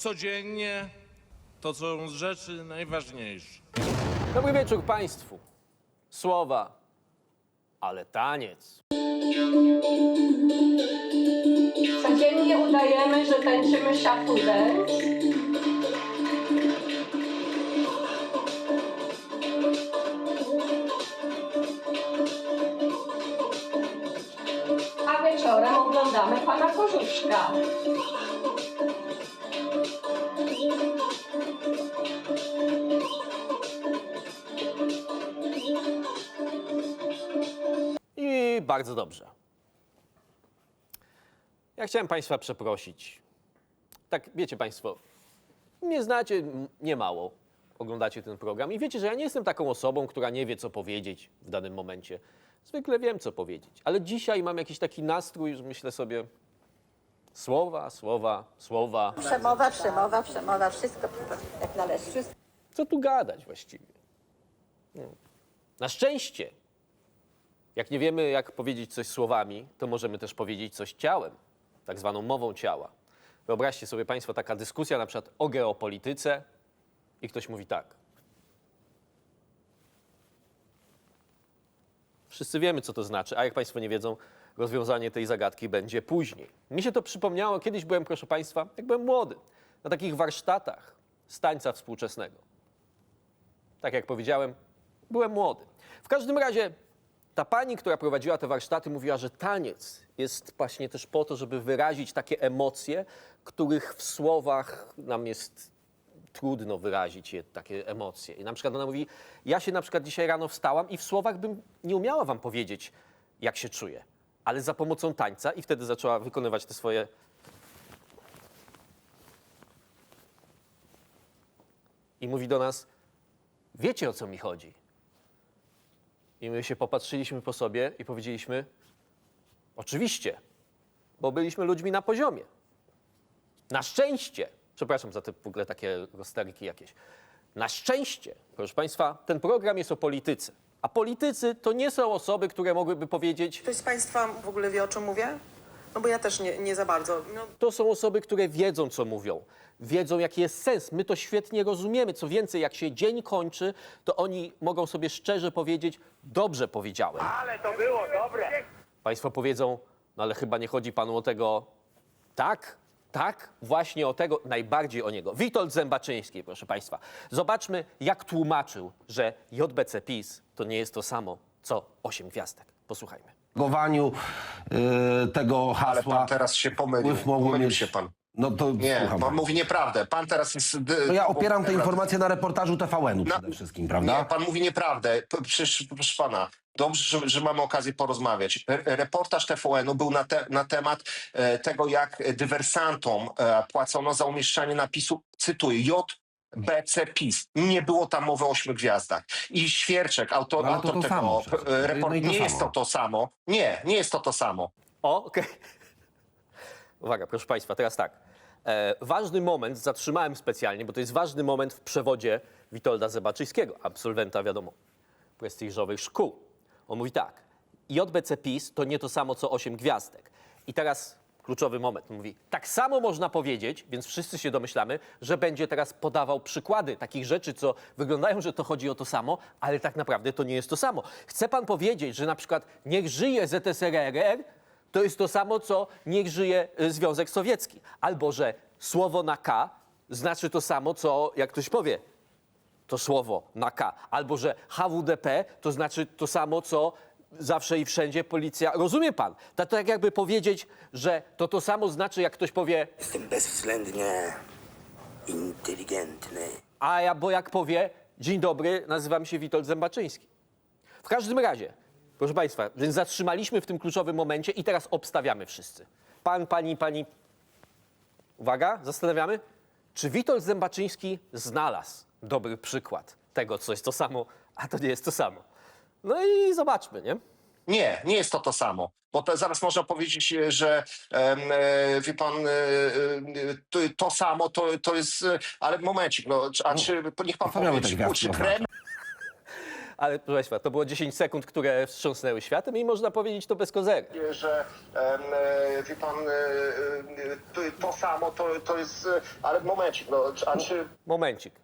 Codziennie to są rzeczy najważniejsze. Dobry wieczór Państwu. Słowa, ale taniec. Codziennie udajemy, że tańczymy shuffle dance. I bardzo dobrze. Ja chciałem Państwa przeprosić. Tak, wiecie Państwo, mnie znacie niemało, oglądacie ten program i wiecie, że ja nie jestem taką osobą, która nie wie, co powiedzieć w danym momencie. Zwykle wiem, co powiedzieć, ale dzisiaj mam jakiś taki nastrój, że myślę sobie słowa, słowa, słowa. Przemowa, przemowa, przemowa, wszystko jak należy. Wszystko. Co tu gadać właściwie? No. Na szczęście, jak nie wiemy, jak powiedzieć coś słowami, to możemy też powiedzieć coś ciałem, tak zwaną mową ciała. Wyobraźcie sobie Państwo taka dyskusja na przykład o geopolityce i ktoś mówi tak. Wszyscy wiemy, co to znaczy, a jak Państwo nie wiedzą, rozwiązanie tej zagadki będzie później. Mi się to przypomniało, kiedyś byłem, proszę Państwa, jak byłem młody, na takich warsztatach z tańca współczesnego. Tak jak powiedziałem, byłem młody. W każdym razie ta pani, która prowadziła te warsztaty, mówiła, że taniec jest właśnie też po to, żeby wyrazić takie emocje, których w słowach nam jest trudno wyrazić je, takie emocje. I na przykład ona mówi, ja się na przykład dzisiaj rano wstałam i w słowach bym nie umiała wam powiedzieć, jak się czuję, ale za pomocą tańca i wtedy zaczęła wykonywać te swoje i mówi do nas, wiecie o co mi chodzi. I my się popatrzyliśmy po sobie i powiedzieliśmy, oczywiście, bo byliśmy ludźmi na poziomie. Na szczęście, przepraszam za te w ogóle takie rozterki jakieś. Na szczęście, proszę Państwa, ten program jest o polityce. A politycy to nie są osoby, które mogłyby powiedzieć, Ktoś z Państwa w ogóle wie, o czym mówię? No bo ja też nie, nie za bardzo. No, to są osoby, które wiedzą, co mówią. Wiedzą, jaki jest sens. My to świetnie rozumiemy. Co więcej, jak się dzień kończy, to oni mogą sobie szczerze powiedzieć, dobrze powiedziałem. Ale to było dobre. Państwo powiedzą, no ale chyba nie chodzi panu o tego. Tak, tak, właśnie o tego, najbardziej o niego. Witold Zębaczyński, proszę państwa. Zobaczmy, jak tłumaczył, że JBC PiS to nie jest to samo, co osiem gwiazdek. Posłuchajmy. Propagowaniu y, tego Ale hasła. pan teraz się pomylił. wpływ Pomylił mieć- się pan. No to Nie, słucham. pan mówi nieprawdę. Pan teraz jest... d- To ja opieram te nieprawdę. informacje na reportażu TVN-u Na- przede wszystkim, prawda? Nie, pan mówi nieprawdę. P- Przecież, proszę pana, dobrze, że, że mamy okazję porozmawiać. Re- Reportaż TVN-u był na, te, na temat e, tego, jak dywersantom e, płacono za umieszczanie napisu, cytuję, J. BC PiS. Nie było tam mowy o ośmiu gwiazdach. I Świerczek, autor, No ale to autor to tego samo e, przecież. I to nie jest to to samo. Nie, nie jest to to samo. O, okej. Uwaga, proszę Państwa, teraz tak. E, ważny moment, zatrzymałem specjalnie, bo to jest ważny moment w przewodzie Witolda Zebaczyńskiego, absolwenta, wiadomo, prestiżowych szkół. On mówi tak, JBC PiS to nie to samo, co 8 gwiazdek. I teraz kluczowy moment, mówi, tak samo można powiedzieć, więc wszyscy się domyślamy, że będzie teraz podawał przykłady takich rzeczy, co wyglądają, że to chodzi o to samo, ale tak naprawdę to nie jest to samo. Chce pan powiedzieć, że na przykład niech żyje ZSRR, to jest to samo, co niech żyje y, Związek Sowiecki. Albo, że słowo na K znaczy to samo, co, jak ktoś powie, to słowo na K. Albo, że HWDP to znaczy to samo, co zawsze i wszędzie policja. Rozumie pan? To tak jakby powiedzieć, że to to samo znaczy, jak ktoś powie, Jestem bezwzględnie inteligentny. a ja, bo jak powie, dzień dobry, nazywam się Witold Zębaczyński. W każdym razie, proszę państwa, więc zatrzymaliśmy w tym kluczowym momencie i teraz obstawiamy wszyscy. Pan, pani, pani. Uwaga, zastanawiamy, czy Witold Zębaczyński znalazł dobry przykład tego, co jest to samo, a to nie jest to samo. No i zobaczmy, nie? Nie, nie jest to to samo. Bo to zaraz można powiedzieć, e, że em, e, wie pan, e, e, to, to samo to, to jest. e, Ale momencik, no, a czy niech pan powie, czy? Kreml Ale proszę Państwa, to było 10 sekund, które wstrząsnęły światem i można powiedzieć to bez kozery. że em, e, wie pan, e, e, to, to samo to, to jest. e, Ale momencik, no, a czy Momencik.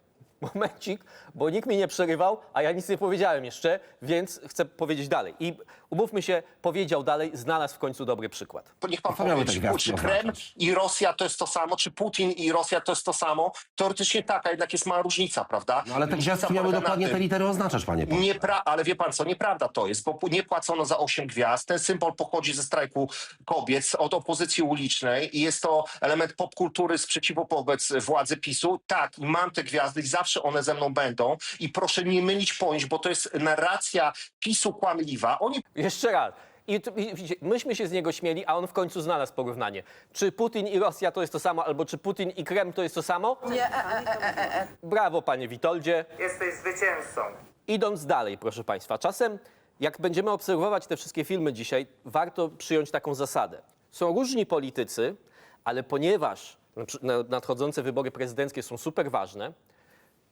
Momencik, bo nikt mi nie przerywał, a ja nic nie powiedziałem jeszcze, więc chcę powiedzieć dalej. I umówmy się, powiedział dalej, znalazł w końcu dobry przykład. niech pan miały powie, te czy, gwiazdki czy Kreml oznaczać? i Rosja to jest to samo, czy Putin i Rosja to jest to samo? Teoretycznie tak, a jednak jest mała różnica, prawda? No ale te Różnica gwiazdki miały polega na dokładnie tym- te litery oznaczać, panie pośle. Niepra- ale wie pan co, nieprawda to jest, bo pu- nie płacono za 8 gwiazd. Ten symbol pochodzi ze strajku kobiet, od opozycji ulicznej i jest to element popkultury sprzeciwu wobec władzy PiSu. Tak, i mam te gwiazdy i zawsze one ze mną będą. I proszę nie mylić pojęć, bo to jest narracja PiSu kłamliwa. Oni Jeszcze raz. I, tu- i widzicie, myśmy się z niego śmieli, a on w końcu znalazł porównanie. Czy Putin i Rosja to jest to samo, albo czy Putin i Kreml to jest to samo? Nie, e, e, e. Brawo, panie Witoldzie. Jesteś zwycięzcą. Idąc dalej, proszę Państwa, czasem jak będziemy obserwować te wszystkie filmy dzisiaj, warto przyjąć taką zasadę. Są różni politycy, ale ponieważ na przy- na- nadchodzące wybory prezydenckie są super ważne,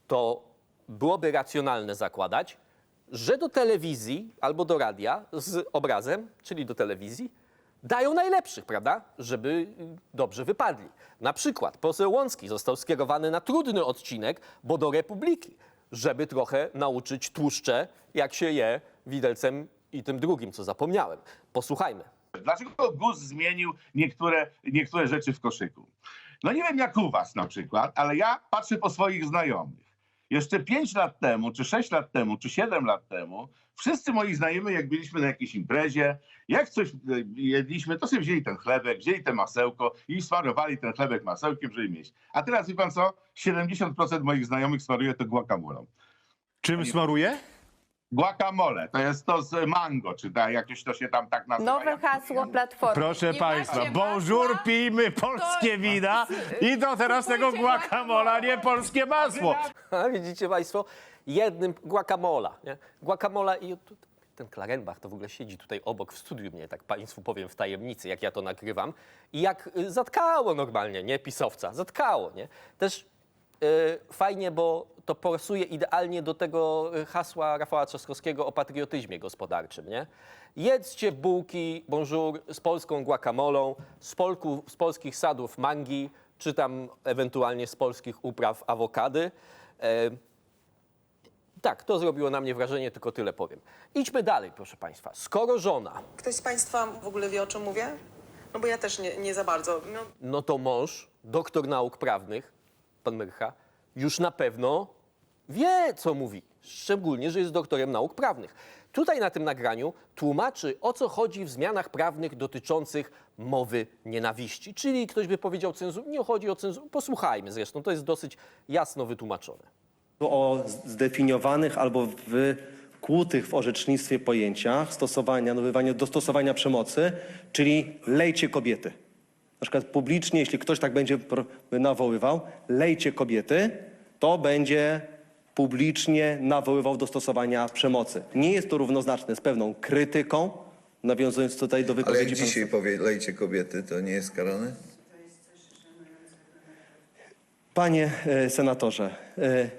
to byłoby racjonalne zakładać, że do telewizji albo do radia z obrazem, czyli do telewizji, dają najlepszych, prawda? Żeby y, dobrze wypadli. Na przykład poseł Łącki został skierowany na trudny odcinek, bo do Republiki, żeby trochę nauczyć tłuszcze, jak się je widelcem i tym drugim, co zapomniałem. Posłuchajmy. Dlaczego GUS zmienił niektóre, niektóre rzeczy w koszyku? No nie wiem jak u was na przykład, ale ja patrzę po swoich znajomych. Jeszcze 5 lat temu, czy 6 lat temu, czy 7 lat temu, wszyscy moi znajomi, jak byliśmy na jakiejś imprezie, jak coś jedliśmy, to sobie wzięli ten chlebek, wzięli te masełko i smarowali ten chlebek masełkiem, żeby mieć. A teraz wie pan co? 70% moich znajomych smaruje to guacamolą. Czym smaruje? Guacamole, to jest to z mango, czy tak, jakieś to się tam tak nazywa. Nowe hasło Platformy. Proszę Nie Państwa, macie bonjour, masła? pijmy polskie wina i do teraz tego Kupujcie guacamola, nie polskie masło. A widzicie Państwo, jednym guacamola. Nie? Guacamola i tu- ten Klarenbach to w ogóle siedzi tutaj obok w studiu mnie, tak Państwu powiem w tajemnicy, jak ja to nagrywam. I jak y, zatkało normalnie, nie, pisowca, zatkało, nie? Też fajnie, bo to pasuje idealnie do tego y, hasła Rafała Trzaskowskiego o patriotyzmie gospodarczym, nie? Jedzcie bułki, bonjour, z polską guacamolą, z, polku, z polskich sadów mangi, czy tam ewentualnie z polskich upraw awokady. E, tak, to zrobiło na mnie wrażenie, tylko tyle powiem. Idźmy dalej, proszę Państwa. Skoro żona, Ktoś z Państwa w ogóle wie, o czym mówię? No bo ja też nie, nie za bardzo. No, no to mąż, doktor nauk prawnych, pan Myrcha, już na pewno wie, co mówi. Szczególnie, że jest doktorem nauk prawnych. Tutaj na tym nagraniu tłumaczy, o co chodzi w zmianach prawnych dotyczących mowy nienawiści. Czyli ktoś by powiedział cenzurę, nie chodzi o cenzurę. Posłuchajmy zresztą, to jest dosyć jasno wytłumaczone. o zdefiniowanych albo wykłutych w orzecznictwie pojęciach stosowania, nabywania, dostosowania przemocy, czyli lejcie kobiety. Na przykład publicznie, jeśli ktoś tak będzie nawoływał, lejcie kobiety, to będzie publicznie nawoływał do stosowania przemocy. Nie jest to równoznaczne z pewną krytyką, nawiązując tutaj do Ale jak wypowiedzi... pana- dzisiaj powie, lejcie kobiety, to nie jest karane? Panie e, senatorze, e,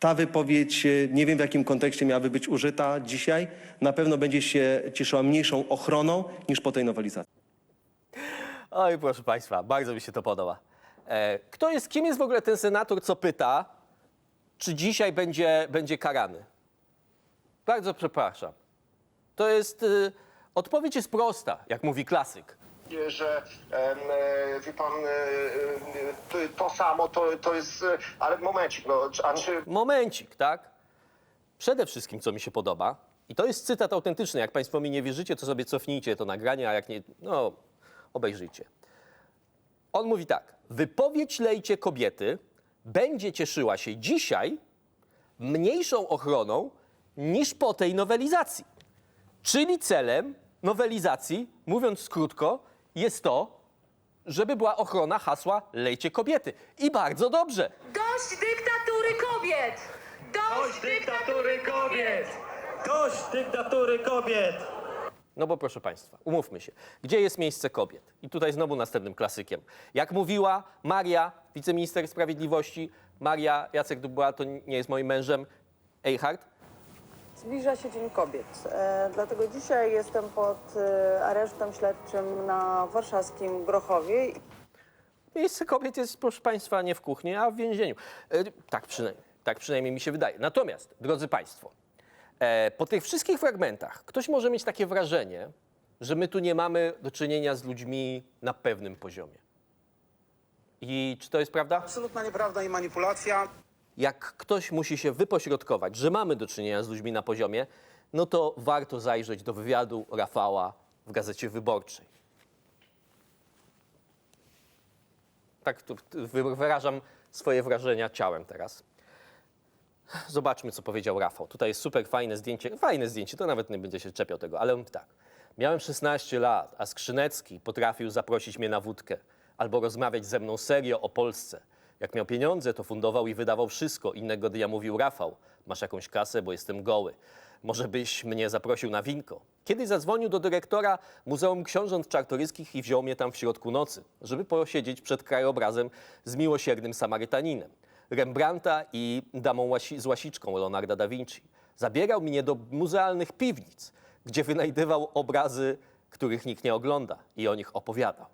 ta wypowiedź, e, nie wiem w jakim kontekście miałaby być użyta dzisiaj, na pewno będzie się cieszyła mniejszą ochroną niż po tej nowelizacji. Oj, proszę Państwa, bardzo mi się to podoba. E, kto jest, kim jest w ogóle ten senator, co pyta, czy dzisiaj będzie, będzie karany? Bardzo przepraszam. To jest, y, odpowiedź jest prosta, jak mówi klasyk. że em, e, wie pan, e, e, to, samo to, to jest. e, Ale momencik, no, a czy Momencik, tak? Przede wszystkim, co mi się podoba, i to jest cytat autentyczny, jak Państwo mi nie wierzycie, to sobie cofnijcie to nagranie, a jak nie, no, obejrzyjcie. On mówi tak, wypowiedź lejcie kobiety będzie cieszyła się dzisiaj mniejszą ochroną niż po tej nowelizacji. Czyli celem nowelizacji, mówiąc krótko, jest to, żeby była ochrona hasła lejcie kobiety. I bardzo dobrze. Dość dyktatury kobiet! Dość, Dość dyktatury kobiet! Dość dyktatury kobiet! No bo proszę Państwa, umówmy się, gdzie jest miejsce kobiet? I tutaj znowu następnym klasykiem. Jak mówiła Maria, wiceminister sprawiedliwości, Maria Jacek Dubois to nie jest moim mężem, Eichhardt, Zbliża się Dzień Kobiet, e, dlatego dzisiaj jestem pod e, aresztem śledczym na warszawskim Grochowie. Miejsce kobiet jest, proszę Państwa, nie w kuchni, a w więzieniu. E, tak, przynajmniej, tak przynajmniej mi się wydaje. Natomiast, drodzy Państwo, e, po tych wszystkich fragmentach ktoś może mieć takie wrażenie, że my tu nie mamy do czynienia z ludźmi na pewnym poziomie. I czy to jest prawda? Absolutna nieprawda i manipulacja. Jak ktoś musi się wypośrodkować, że mamy do czynienia z ludźmi na poziomie, no to warto zajrzeć do wywiadu Rafała w Gazecie Wyborczej. Tak tu- tu wy- wyrażam swoje wrażenia ciałem teraz. Zobaczmy, co powiedział Rafał. Tutaj jest super fajne zdjęcie. Fajne zdjęcie, to nawet nie będzie się czepiał tego, ale on tak. Miałem 16 lat, a Skrzynecki potrafił zaprosić mnie na wódkę albo rozmawiać ze mną serio o Polsce. Jak miał pieniądze, to fundował i wydawał wszystko. Innego dnia mówił Rafał, masz jakąś kasę, bo jestem goły. Może byś mnie zaprosił na winko. Kiedyś zadzwonił do dyrektora Muzeum Książąt Czartoryskich i wziął mnie tam w środku nocy, żeby posiedzieć przed krajobrazem z miłosiernym Samarytaninem. Rembrandta i damą łasi, z łasiczką Leonarda da Vinci. Zabierał mnie do muzealnych piwnic, gdzie wynajdywał obrazy, których nikt nie ogląda i o nich opowiadał.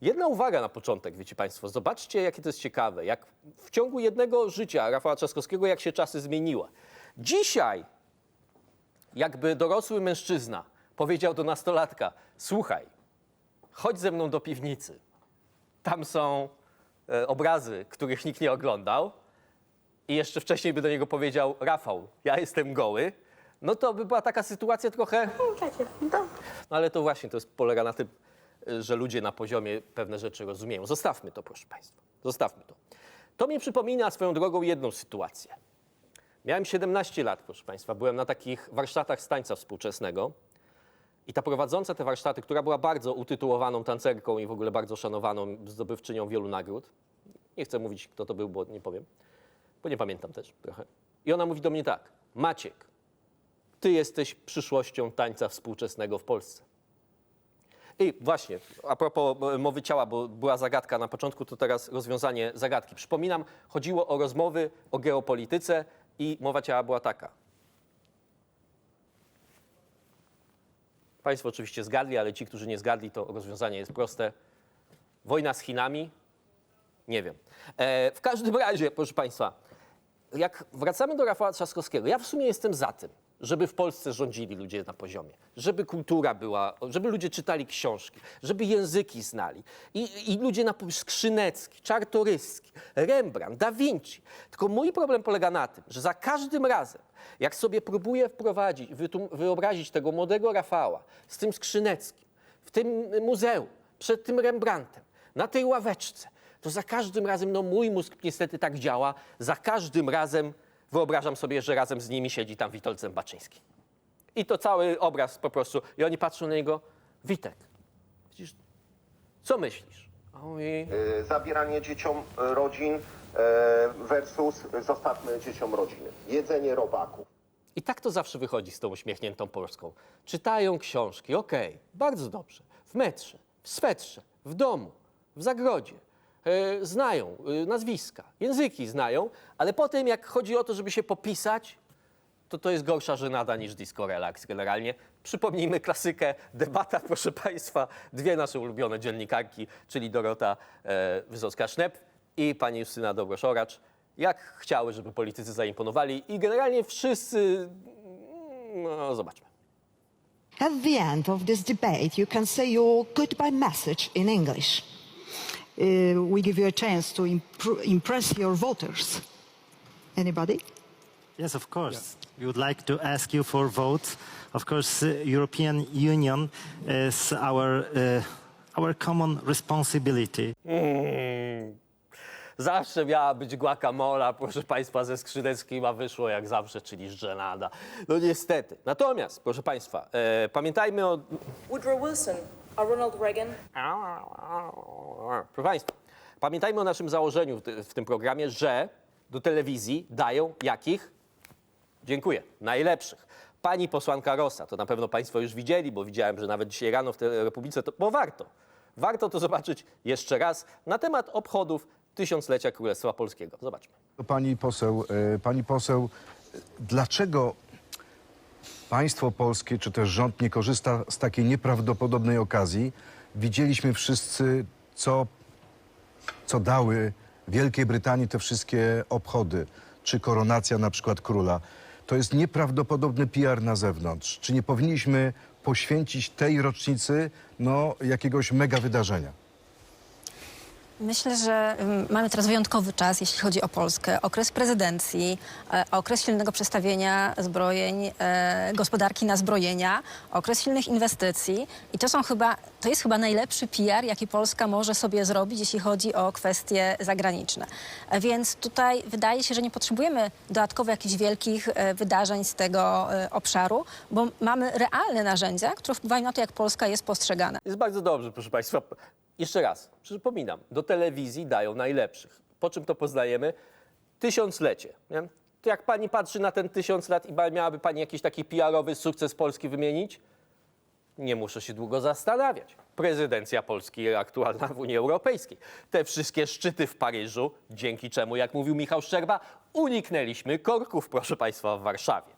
Jedna uwaga na początek, wiecie Państwo. Zobaczcie, jakie to jest ciekawe. Jak w ciągu jednego życia Rafała Trzaskowskiego, jak się czasy zmieniły. Dzisiaj, jakby dorosły mężczyzna powiedział do nastolatka: Słuchaj, chodź ze mną do piwnicy. Tam są e, obrazy, których nikt nie oglądał. I jeszcze wcześniej by do niego powiedział: Rafał, ja jestem goły. No to by była taka sytuacja trochę. No ale to właśnie to jest, polega na tym, y, że ludzie na poziomie pewne rzeczy rozumieją. Zostawmy to, proszę Państwa. Zostawmy to. To mi przypomina swoją drogą jedną sytuację. Miałem 17 lat, proszę Państwa. Byłem na takich warsztatach z tańca współczesnego. I ta prowadząca te warsztaty, która była bardzo utytułowaną tancerką i w ogóle bardzo szanowaną, zdobywczynią wielu nagród. Nie chcę mówić, kto to był, bo nie powiem, bo nie pamiętam też trochę. I ona mówi do mnie tak: Maciek, ty jesteś przyszłością tańca współczesnego w Polsce. I właśnie, a propos e, mowy ciała, bo była zagadka na początku, to teraz rozwiązanie zagadki. Przypominam, chodziło o rozmowy o geopolityce i mowa ciała była taka. Państwo oczywiście zgadli, ale ci, którzy nie zgadli, to rozwiązanie jest proste. Wojna z Chinami? Nie wiem. E, w każdym razie, proszę Państwa, jak wracamy do Rafała Trzaskowskiego, ja w sumie jestem za tym, żeby w Polsce rządzili ludzie na poziomie, żeby kultura była, żeby ludzie czytali książki, żeby języki znali. I, i ludzie na Skrzynecki, Czartoryski, Rembrandt, Da Vinci. Tylko mój problem polega na tym, że za każdym razem, jak sobie próbuję wprowadzić, wyobrazić tego młodego Rafała z tym Skrzyneckim, w tym muzeum, przed tym Rembrandtem, na tej ławeczce, to za każdym razem, no mój mózg niestety tak działa, za każdym razem wyobrażam sobie, że razem z nimi siedzi tam Witold Zębaczyński. I to cały obraz po prostu. I oni patrzą na niego, Witek, widzisz, co myślisz? A on mówi, Y, Zabieranie dzieciom rodzin y, versus zostawmy dzieciom rodziny. Jedzenie robaków. I tak to zawsze wychodzi z tą uśmiechniętą Polską. Czytają książki, okej, bardzo dobrze. W metrze, w swetrze, w domu, w zagrodzie. E, znają e, nazwiska, języki znają, ale potem jak chodzi o to, żeby się popisać, to to jest gorsza żenada niż disco relax generalnie. Przypomnijmy klasykę, debata, proszę Państwa, dwie nasze ulubione dziennikarki, czyli Dorota e, Wysocka-Sznep i pani Justyna Dobrosz-Oracz, jak chciały, żeby politycy zaimponowali i generalnie wszyscy, no zobaczmy. At the end of this debate, you can say your goodbye message in English. Uh, we give you a chance to impr- impress your voters. Anybody? Yes, of course. We would like to ask you for votes. Of course, uh, European Union is our uh, our common responsibility. Mm. Zawsze miała być guacamole, proszę Państwa, ze Skrzydeckim, a wyszło jak zawsze, czyli żenada. No niestety. Natomiast, proszę Państwa, e, pamiętajmy o... Woodrow Wilson, a Ronald Reagan. Proszę Państwa, pamiętajmy o naszym założeniu w, ty- w tym programie, że do telewizji dają jakich? Dziękuję. Najlepszych. pani posłanka Rosa, to na pewno państwo już widzieli, bo widziałem, że nawet dzisiaj rano w tej Republice, to, bo warto. Warto to zobaczyć jeszcze raz na temat obchodów tysiąclecia Królestwa Polskiego. Zobaczmy. Pani poseł, e, pani poseł, dlaczego państwo polskie czy też rząd nie korzysta z takiej nieprawdopodobnej okazji? Widzieliśmy wszyscy, co, co dały Wielkiej Brytanii te wszystkie obchody, czy koronacja na przykład króla. To jest nieprawdopodobny PR na zewnątrz. Czy nie powinniśmy poświęcić tej rocznicy no, jakiegoś mega wydarzenia? Myślę, że mamy teraz wyjątkowy czas, jeśli chodzi o Polskę. Okres prezydencji, e, okres silnego przestawienia zbrojeń, e, gospodarki na zbrojenia, okres silnych inwestycji. I to są chyba, to jest chyba najlepszy PR, jaki Polska może sobie zrobić, jeśli chodzi o kwestie zagraniczne. E, Więc tutaj wydaje się, że nie potrzebujemy dodatkowo jakichś wielkich wydarzeń z tego obszaru, bo mamy realne narzędzia, które wpływają na to, jak Polska jest postrzegana. Jest bardzo dobrze, proszę Państwa. Jeszcze raz, przypominam, do telewizji dają najlepszych. Po czym to poznajemy? Tysiąclecie. Nie? To jak pani patrzy na ten tysiąc lat i miałaby pani jakiś taki PR-owy sukces Polski wymienić? Nie muszę się długo zastanawiać. Prezydencja Polski aktualna w Unii Europejskiej. Te wszystkie szczyty w Paryżu, dzięki czemu, jak mówił Michał Szczerba, uniknęliśmy korków, proszę Państwa, w Warszawie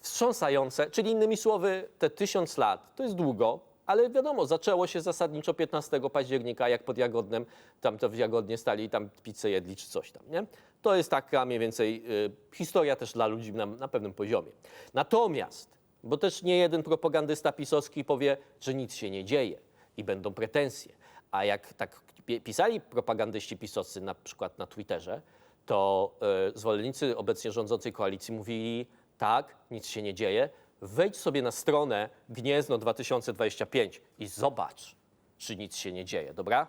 wstrząsające, czyli innymi słowy, te tysiąc lat to jest długo, ale wiadomo, zaczęło się zasadniczo 15 października, jak pod Jagodnem, tam to w Jagodnie stali i tam pizzę jedli czy coś tam, nie? To jest taka mniej więcej y, historia też dla ludzi na, na pewnym poziomie. Natomiast, bo też nie jeden propagandysta pisowski powie, że nic się nie dzieje i będą pretensje. A jak tak pi- pisali propagandyści pisowscy na przykład na Twitterze, to e, zwolennicy obecnie rządzącej koalicji mówili, tak, nic się nie dzieje, wejdź sobie na stronę Gniezno 2025 i zobacz, czy nic się nie dzieje, dobra?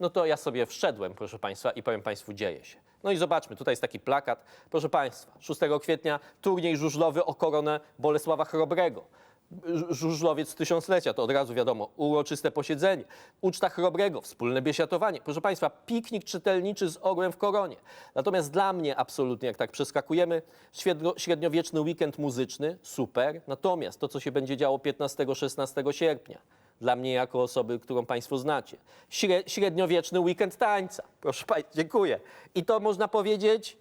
No to ja sobie wszedłem, proszę Państwa, i powiem Państwu, dzieje się. No i zobaczmy, tutaj jest taki plakat. Proszę Państwa, 6 kwietnia turniej żużlowy o koronę Bolesława Chrobrego. Żużlowiec tysiąclecia, to od razu wiadomo, uroczyste posiedzenie. Uczta Chrobrego, wspólne biesiatowanie. Proszę Państwa, piknik czytelniczy z orłem w koronie. Natomiast dla mnie absolutnie, jak tak przeskakujemy, średnio, średniowieczny weekend muzyczny, super. Natomiast to, co się będzie działo 15-16 sierpnia, dla mnie jako osoby, którą Państwo znacie. Śre, średniowieczny weekend tańca. Proszę Państwa, dziękuję. I to można powiedzieć...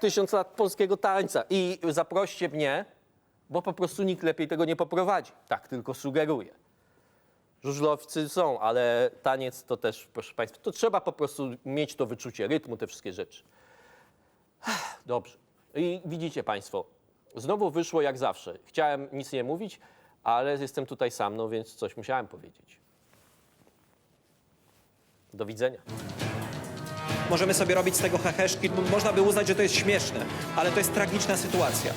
Tysiąc lat polskiego tańca. I zaproście mnie, bo po prostu nikt lepiej tego nie poprowadzi. Tak tylko sugeruję. Żużlowcy są, ale taniec to też, proszę Państwa, to trzeba po prostu mieć to wyczucie rytmu, te wszystkie rzeczy. Dobrze. I widzicie Państwo, znowu wyszło jak zawsze. Chciałem nic nie mówić, ale jestem tutaj sam, no więc coś musiałem powiedzieć. Do widzenia. Możemy sobie robić z tego heheszki, można by uznać, że to jest śmieszne, ale to jest tragiczna sytuacja.